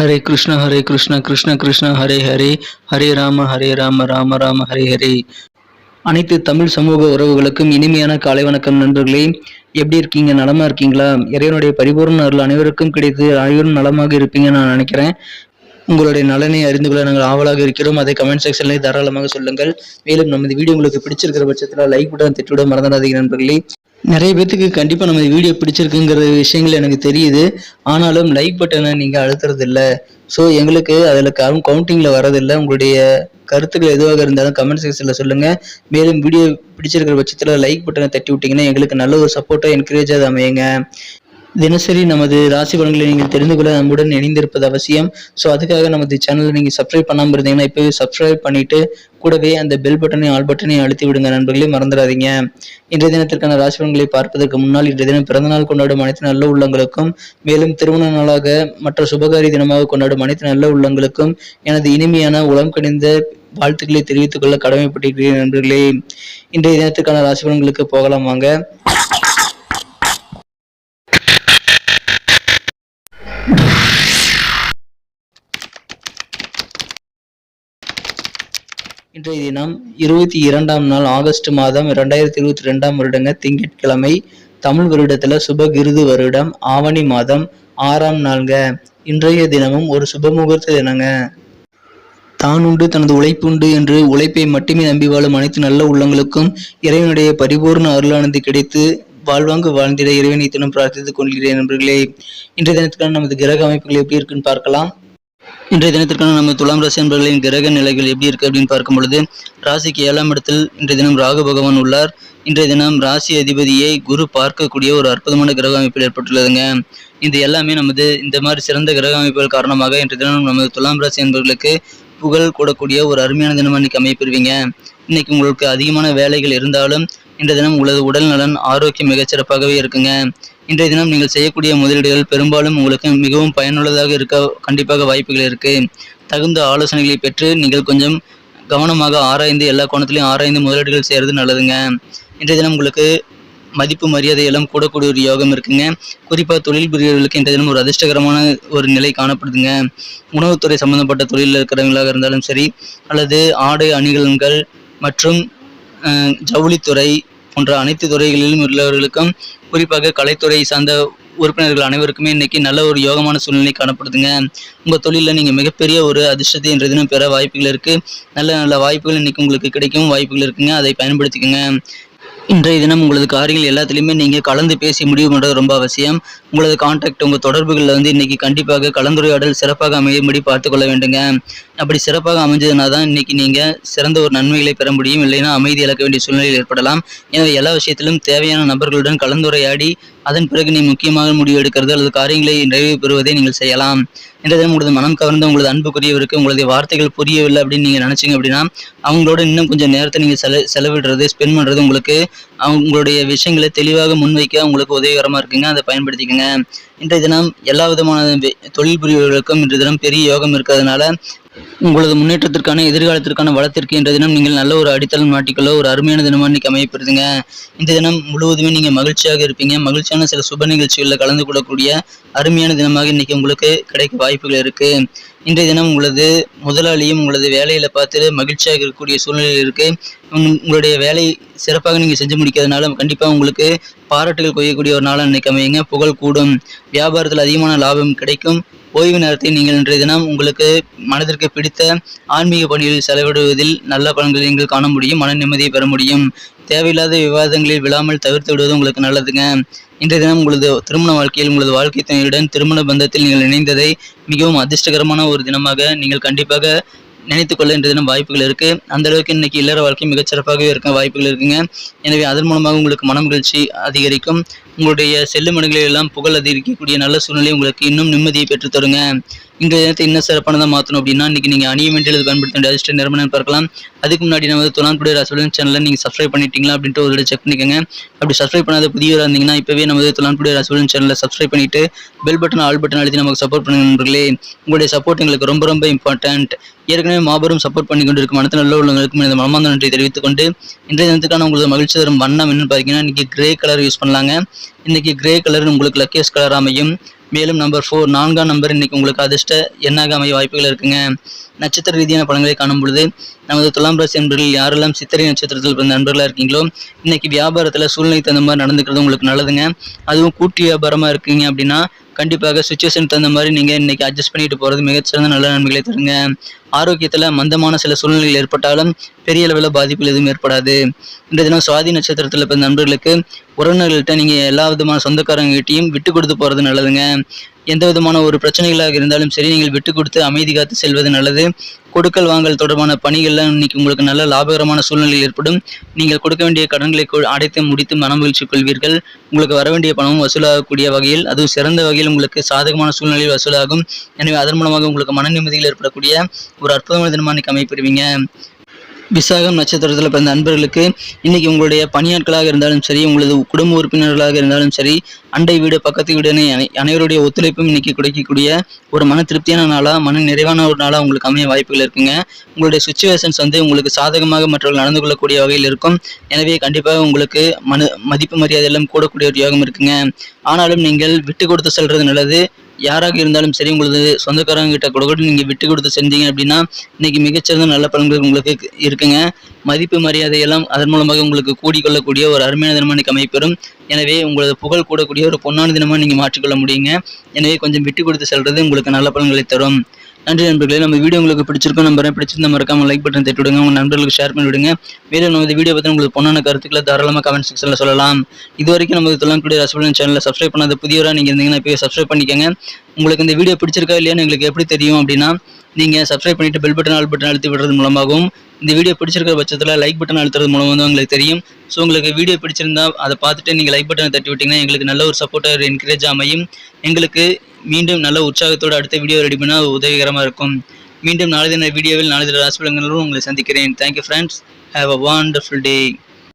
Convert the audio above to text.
ஹரே கிருஷ்ண ஹரே கிருஷ்ண கிருஷ்ண கிருஷ்ண ஹரே ஹரே. ஹரே ராம ஹரே ராம ராம ராம ஹரே ஹரே. அனைத்து தமிழ் சமூக உறவுகளுக்கும் இனிமையான காலை வணக்கம் நண்பர்களே. எப்படி இருக்கீங்க? நலமா இருக்கீங்களா? இறைவனுடைய பரிபூர்ண அருள் அனைவருக்கும் கிடைத்து அனைவரும் நலமாக இருப்பீங்கன்னு நான் நினைக்கிறேன். உங்களுடைய நலனை அறிந்து கொள்ள நாங்கள் ஆவலாக இருக்கிறோம். அதை கமெண்ட் செக்ஷன்லேயே தாராளமாக சொல்லுங்கள். மேலும் நமது வீடியோ உங்களுக்கு பிடிச்சிருக்கிற பட்சத்தில் லைக் பட்டன் திட்டுவிட மறந்துடாதீங்க நண்பர்களே. நிறைய பேர்த்துக்கு கண்டிப்பாக நம்ம வீடியோ பிடிச்சிருக்குங்கிற விஷயங்கள் எனக்கு தெரியுது. ஆனாலும் லைக் பட்டனை நீங்கள் அழுத்துறது இல்லை ஸோ எங்களுக்கு அதில் கவுண்டிங்கில் வரதில்லை உங்களுடைய கருத்துக்கள் எதுவாக இருந்தாலும் கமெண்ட் செக்ஷனில் சொல்லுங்கள் மேலும் வீடியோ பிடிச்சிருக்கிற பட்சத்தில் லைக் பட்டனை தட்டி விட்டிங்கன்னா எங்களுக்கு நல்ல ஒரு சப்போர்ட்டாக என்கரேஜாக அமையுங்க. தினசரி நமது ராசி பலன்களை நீங்கள் தெரிந்து கொள்ள நம்முடன் இணைந்திருப்பது அவசியம். ஸோ அதுக்காக நமது சேனலை நீங்கள் சப்ஸ்கிரைப் பண்ணாமல் இருந்தீங்கன்னா இப்போவே சப்ஸ்கிரைப் பண்ணிட்டு கூடவே அந்த பெல் பட்டனையும் ஆல் பட்டனையும் அழுத்தி விடுங்க நண்பர்களே மறந்துடாதீங்க. இன்றைய தினத்திற்கான ராசி பலன்களை பார்ப்பதற்கு முன்னால் இன்றைய தினம் பிறந்தநாள் கொண்டாடும் அனைத்து நல்ல உள்ளங்களுக்கும் மேலும் திருமண நாளாக மற்ற சுபகாரி தினமாக கொண்டாடும் அனைத்து நல்ல உள்ளங்களுக்கும் எனது இனிமையான உளம் கணிந்த வாழ்த்துக்களை தெரிவித்துக் கொள்ள கடமைப்பட்டிருக்கிறேன் நண்பர்களே. இன்றைய தினத்திற்கான ராசி பலன்களுக்கு போகலாம் வாங்க. இன்றைய தினம் இருபத்தி இரண்டாம் நாள் ஆகஸ்ட் மாதம் இரண்டாயிரத்தி இருபத்தி ரெண்டாம் வருடங்க திங்கட்கிழமை தமிழ் வருடத்துல சுபகிருது வருடம் ஆவணி மாதம் ஆறாம் நாள்ங்க. இன்றைய தினமும் ஒரு சுபமுகூர்த்த தினங்க. தான் உண்டு தனது உழைப்புண்டு என்று உழைப்பை மட்டுமே நம்பி வாழும் அனைத்து நல்ல உள்ளங்களுக்கும் இறைவனுடைய பரிபூர்ண அருளானது கிடைத்து வாழ்வாங்கு வாழ்ந்திட இறைவனை தினம் பிரார்த்தித்துக் கொள்கிறேன் நண்பர்களே. இன்றைய தினத்துக்கான நமது கிரக அமைப்புகள் எப்படி இருக்குன்னு பார்க்கலாம். இன்றைய தினத்திற்கான நம்ம துலாம் ராசி என்பர்களின் கிரக நிலைகள் எப்படி இருக்கு அப்படின்னு பார்க்கும் பொழுது ராசிக்கு ஏழாம் இடத்தில் இன்றைய தினம் ராகு பகவான் உள்ளார். இன்றைய தினம் ராசி அதிபதியை குரு பார்க்கக்கூடிய ஒரு அற்புதமான கிரக அமைப்பில் ஏற்பட்டுள்ளதுங்க. இது எல்லாமே நமது இந்த மாதிரி சிறந்த கிரக அமைப்புகள் காரணமாக இன்றைய தினம் நமது துலாம் ராசி என்பவர்களுக்கு புகழ் கூடக்கூடிய ஒரு அருமையான தினம் இன்னைக்கு அமைப்பெறுவீங்க இன்னைக்கு உங்களுக்கு அதிகமான வேலைகள் இருந்தாலும் இன்றைய தினம் உங்களது உடல் நலன் ஆரோக்கியம் மிகச்சிறப்பாகவே இருக்குங்க. இன்றைய தினம் நீங்கள் செய்யக்கூடிய முதலீடுகள் பெரும்பாலும் உங்களுக்கு மிகவும் பயனுள்ளதாக இருக்க கண்டிப்பாக வாய்ப்புகள் இருக்கு. தகுந்த ஆலோசனைகளை பெற்று நீங்கள் கொஞ்சம் கவனமாக ஆராய்ந்து எல்லா கோணத்திலையும் ஆராய்ந்து முதலீடுகள் செய்கிறது நல்லதுங்க. இன்றைய தினம் உங்களுக்கு மதிப்பு மரியாதை எல்லாம் கூடக்கூடிய ஒரு யோகம் இருக்குங்க. குறிப்பாக தொழில் புரியவர்களுக்கு இன்றைய தினம் ஒரு அதிர்ஷ்டகரமான ஒரு நிலை காணப்படுதுங்க. உணவுத்துறை சம்பந்தப்பட்ட தொழிலில் இருக்கிறவங்களாக இருந்தாலும் சரி அல்லது ஆடை அணிகலன்கள் மற்றும் ஜவுளித்துறை போன்ற அனைத்து துறைகளிலும் உள்ளவர்களுக்கும் குறிப்பாக கலைத்துறை சார்ந்த உறுப்பினர்கள் அனைவருக்குமே இன்னைக்கு நல்ல ஒரு யோகமான சூழ்நிலை காணப்படுதுங்க. உங்க தொழிலில் நீங்க மிகப்பெரிய ஒரு அதிர்ஷ்டத்தை இன்றைய தினம் பெற வாய்ப்புகள் இருக்கு. நல்ல நல்ல வாய்ப்புகள் இன்னைக்கு உங்களுக்கு கிடைக்கும் வாய்ப்புகள் இருக்குங்க. அதை பயன்படுத்திக்கோங்க. இன்றைய தினம் உங்களது காரியங்கள் எல்லாத்துலேயுமே நீங்கள் கலந்து பேசி முடிவு பண்ணுறது ரொம்ப அவசியம். உங்களது கான்டாக்ட் உங்கள் தொடர்புகளில் வந்து இன்றைக்கி கண்டிப்பாக கலந்துரையாடல் சிறப்பாக அமையும்படி பார்த்துக்கொள்ள வேண்டுங்க. அப்படி சிறப்பாக அமைஞ்சதுனா தான் இன்னைக்கு நீங்கள் சிறந்த ஒரு நன்மைகளை பெற முடியும். இல்லைன்னா அமைதி இழக்க வேண்டிய சூழ்நிலையில் ஏற்படலாம். எனவே எல்லா விஷயத்திலும் தேவையான நபர்களுடன் கலந்துரையாடி அதன் பிறகு நீ முக்கியமாக முடிவு எடுக்கிறது அல்லது காரியங்களை நிறைவு பெறுவதை நீங்கள் செய்யலாம். இன்றைய தினம் உங்களது மனம் கவர்ந்த உங்களது அன்புக்குரியவருக்கு உங்களது வார்த்தைகள் புரியவில்லை அப்படின்னு நீங்கள் நினச்சிங்க அப்படின்னா அவங்களோட இன்னும் கொஞ்சம் நேரத்தை நீங்கள் செல செலவிடுறது ஸ்பெண்ட் பண்ணுறது உங்களுக்கு அவங்களுடைய விஷயங்களை தெளிவாக முன்வைக்க உங்களுக்கு உதவிகரமாக இருக்குங்க. அதை பயன்படுத்திக்கோங்க. இன்றைய தினம் எல்லா விதமான தொழில் புரியவர்களுக்கும் இன்றைய தினம் பெரிய யோகம் இருக்கிறதுனால உங்களது முன்னேற்றத்திற்கான எதிர்காலத்திற்கான வளத்திற்கு இன்றைய தினம் நீங்கள் நல்ல ஒரு அடித்தளம் நாட்டிக்கொள்ள ஒரு அருமையான தினமா இன்னைக்கு அமையப்படுதுங்க இந்த தினம் முழுவதுமே நீங்கள் மகிழ்ச்சியாக இருப்பீங்க. மகிழ்ச்சியான சில சுப நிகழ்ச்சிகளில் கலந்து கொள்ளக்கூடிய அருமையான தினமாக இன்னைக்கு உங்களுக்கு கிடைக்க வாய்ப்புகள் இருக்கு. இன்றைய தினம் உங்களது முதலாளியும் உங்களது வேலையில பார்த்து மகிழ்ச்சியாக இருக்கக்கூடிய சூழ்நிலை இருக்கு. உங்களுடைய வேலை சிறப்பாக நீங்க செஞ்சு முடிக்கிறதுனால கண்டிப்பா உங்களுக்கு பாராட்டுகள் கொய்யக்கூடிய ஒரு நாளாக இன்னைக்கு அமையுங்க. புகழ் கூடும். வியாபாரத்தில் அதிகமான லாபம் கிடைக்கும். ஓய்வு நேரத்தை நீங்கள் இன்றைய தினம் உங்களுக்கு மனதிற்கு பிடித்த ஆன்மீக பணிகளில் செலவிடுவதில் நல்ல பலன்களை நீங்கள் காண முடியும். மன நிம்மதியை பெற முடியும். தேவையில்லாத விவாதங்களில் விழாமல் தவிர்த்து விடுவது உங்களுக்கு நல்லதுங்க. இன்றைய தினம் உங்களது திருமண வாழ்க்கையில் உங்களது வாழ்க்கை துணையுடன் திருமண பந்தத்தில் நீங்கள் இணைந்ததை மிகவும் அதிர்ஷ்டகரமான ஒரு தினமாக நீங்கள் கண்டிப்பாக நினைத்து கொள்ள இன்றைய தினம் வாய்ப்புகள் இருக்கு. அந்த அளவுக்கு இன்னைக்கு இல்லற வாழ்க்கை மிகச்சிறப்பாகவே இருக்க வாய்ப்புகள் இருக்குங்க. எனவே அதன் மூலமாக உங்களுக்கு மன மகிழ்ச்சி அதிகரிக்கும். உங்களுடைய செல்லுமணிகளில் எல்லாம் புகழ் அதிகரிக்கக்கூடிய நல்ல சூழ்நிலை உங்களுக்கு இன்னும் நிம்மதியை பெற்றுத் தருங்க. இந்த தினத்தை இன்னும் சிறப்பானதாக மாற்றணும் அப்படின்னா இன்றைக்கி நீங்கள் அணிய வேண்டியது பயன்படுத்த வேண்டிய அதிர்ஷ்ட நிறுவனம் பார்க்கலாம். அதுக்கு முன்னாடி நம்ம துலான்புடைய ராசிபலன் சேனலை நீங்கள் சப்ஸ்கிரைப் பண்ணிட்டீங்களா அப்படின்ட்டு ஒரு செக் பண்ணிக்கோங்க. அப்படி சப்ஸ்கிரைப் பண்ணாத புதியவராக இருந்தீங்கன்னா இப்போவே நமது துலான்புடைய ராசிபலன் சேனலை சப்ஸ்கிரைப் பண்ணிட்டு பெல் பட்டன் ஆல் பட்டன் அழுத்தி நமக்கு சப்போர்ட் பண்ணுங்க நண்பர்களே. உங்களுடைய சப்போர்ட் எங்களுக்கு ரொம்ப ரொம்ப இம்பார்ட்டன்ட் ஏற்கனவே மாபெரும் சப்போர்ட் பண்ணி கொண்டிருக்கும் மனத்தில் நல்ல உள்ளவங்களுக்கும் இந்த மனமார்ந்த நன்றி தெரிவித்துக் கொண்டு இன்றைய தினத்துக்கான உங்களுக்கு மகிழ்ச்சி தரும் வண்ணம் என்னன்னு பார்த்தீங்கன்னா இன்றைக்கி கிரே கலர் யூஸ் பண்ணலாங்க. இன்னைக்கு கிரே கலர் உங்களுக்கு லக்கேஸ் கலர் அமையும். மேலும் நம்பர் ஃபோர் நான்காம் நம்பர் இன்னைக்கு உங்களுக்கு அதிர்ஷ்ட எண்ணாக அமைய வாய்ப்புகள் இருக்குங்க. நட்சத்திர ரீதியான பழங்களை காணும் பொழுது நமது துலாம் ராசி நண்பர்கள் யாரெல்லாம் சித்திரை நட்சத்திரத்தில் பிறந்த நண்பர்களாக இருக்கீங்களோ இன்னைக்கு வியாபாரத்தில் சூழ்நிலை தகுந்த மாதிரி நடந்துக்கிறது உங்களுக்கு நல்லதுங்க. அதுவும் கூட்டு வியாபாரமாக இருக்கீங்க அப்படின்னா கண்டிப்பாக சுச்சுவேஷன் தகுந்த மாதிரி நீங்கள் இன்றைக்கி அட்ஜஸ்ட் பண்ணிட்டு போகிறது மிகச்சிறந்த நல்ல நன்மைகளை தருங்க. ஆரோக்கியத்தில் மந்தமான சில சூழ்நிலைகள் ஏற்பட்டாலும் பெரிய அளவில் பாதிப்புகள் எதுவும் ஏற்படாது. இந்த தினம் சுவாதி நட்சத்திரத்தில் பிறந்த நண்பர்களுக்கு உறவினர்கள்ட்ட நீங்கள் எல்லா விதமான சொந்தக்காரங்ககிட்டையும் விட்டு கொடுத்து போகிறது நல்லதுங்க. எந்த விதமான ஒரு பிரச்சனைகளாக இருந்தாலும் சரி நீங்கள் விட்டு கொடுத்து அமைதி காத்து செல்வது நல்லது. கொடுக்கல் வாங்கல் தொடர்பான பணிகள்லாம் இன்னைக்கு உங்களுக்கு நல்ல லாபகரமான சூழ்நிலை ஏற்படும். நீங்கள் கொடுக்க வேண்டிய கடன்களை அடைத்து முடித்து மனமகிழ்ச்சி கொள்வீர்கள். உங்களுக்கு வர வேண்டிய பணமும் வசூலாகக்கூடிய வகையில் அதுவும் சிறந்த வகையில் உங்களுக்கு சாதகமான சூழ்நிலையில் வசூலாகும். எனவே அதன் மூலமாக உங்களுக்கு மன நிம்மதியில் ஏற்படக்கூடிய ஒரு அற்புதமான தினமாக இன்னைக்கு அமைப்பெறுவீங்க விசாகம் நட்சத்திரத்தில் பிறந்த நண்பர்களுக்கு இன்னைக்கு உங்களுடைய பணியாட்களாக இருந்தாலும் சரி உங்களது குடும்ப உறுப்பினர்களாக இருந்தாலும் சரி அண்டை வீடு பக்கத்து வீடுன்னு அனை- அனைவருடைய ஒத்துழைப்பும் இன்னைக்கு கிடைக்கக்கூடிய ஒரு மன திருப்தியான நாளா மன நிறைவான ஒரு நாளா உங்களுக்கு அமைய வாய்ப்புகள் இருக்குங்க. உங்களுடைய சுச்சுவேஷன்ஸ் வந்து உங்களுக்கு சாதகமாக மற்றவர்கள் நடந்து கொள்ளக்கூடிய வகையில் இருக்கும். எனவே கண்டிப்பாக உங்களுக்கு மனு மதிப்பு மரியாதை எல்லாம் கூடக்கூடிய ஒரு யோகம் இருக்குங்க. ஆனாலும் நீங்கள் விட்டு கொடுத்து செல்றது நல்லது. யாராக இருந்தாலும் சரி உங்களது சொந்தக்காரங்க கிட்ட கூட கூட நீங்கள் விட்டு கொடுத்து செஞ்சீங்க அப்படின்னா இன்னைக்கு மிகச்சிறந்த நல்ல பலன்கள் உங்களுக்கு இருக்குங்க. மதிப்பு மரியாதையெல்லாம் அதன் மூலமாக உங்களுக்கு கூடிக்கொள்ளக்கூடிய ஒரு அருமையான தினமாக இன்னைக்கு அமைப்பெறும் எனவே உங்களது புகழ் கூடக்கூடிய ஒரு பொன்னான தினமாக நீங்கள் மாற்றிக்கொள்ள முடியுங்க. எனவே கொஞ்சம் விட்டு கொடுத்து செல்வது உங்களுக்கு நல்ல பலன்களை தரும். நன்றி நண்பர்களே. நம்ம வீடியோ உங்களுக்கு பிடிச்சிருக்கும் நம்புறேன் பிடிச்சிருந்தா மறக்காம லைக் பட்டன் தட்டி விடுங்க. உங்கள் நண்பர்களுக்கு ஷேர் பண்ணி விடுங்க. மேலும் நம்ம இந்த வீடியோ பற்றி உங்களுக்கு பொண்ணான கருத்துக்களை தாராளமாக கமெண்ட் செக்ஷனில் சொல்லலாம். இது வரைக்கும் நம்ம துளங்குடி ரசபலன் சேனலில் சப்ஸ்கிரைப் பண்ணாத புதியவராக நீங்கள் இருந்தீங்கன்னா இப்போ சப்ஸ்கிரைப் பண்ணிக்கோங்க. உங்களுக்கு இந்த வீடியோ பிடிச்சிருக்கா இல்லையான்னு எங்களுக்கு எப்படி தெரியும் அப்படின்னா நீங்கள் சப்ஸ்கிரைப் பண்ணிவிட்டு பெல் பட்டன் ஆல் பட்டன் அழுத்தி விடுறது மூலமாகவும் இந்த வீடியோ பிடிச்சிருக்கிற பட்சத்தில் லைக் பட்டன் அழுத்துறது மூலமாக வந்து உங்களுக்கு தெரியும். ஸோ உங்களுக்கு வீடியோ பிடிச்சிருந்தா அதை பார்த்துட்டு நீங்கள் லைக் பட்டனை தட்டி விட்டிங்கன்னா எங்களுக்கு நல்ல ஒரு சப்போர்ட்டர் என்கரேஜ் அமையும். எங்களுக்கு மீண்டும் நல்ல உற்சாகத்தோடு அடுத்த வீடியோ ரெடி பண்ணால் உதவிகரமாக இருக்கும். மீண்டும் நாளை தின வீடியோவில் நாளை தின ராசிபலங்களும் உங்களை சந்திக்கிறேன். Thank you friends have a wonderful day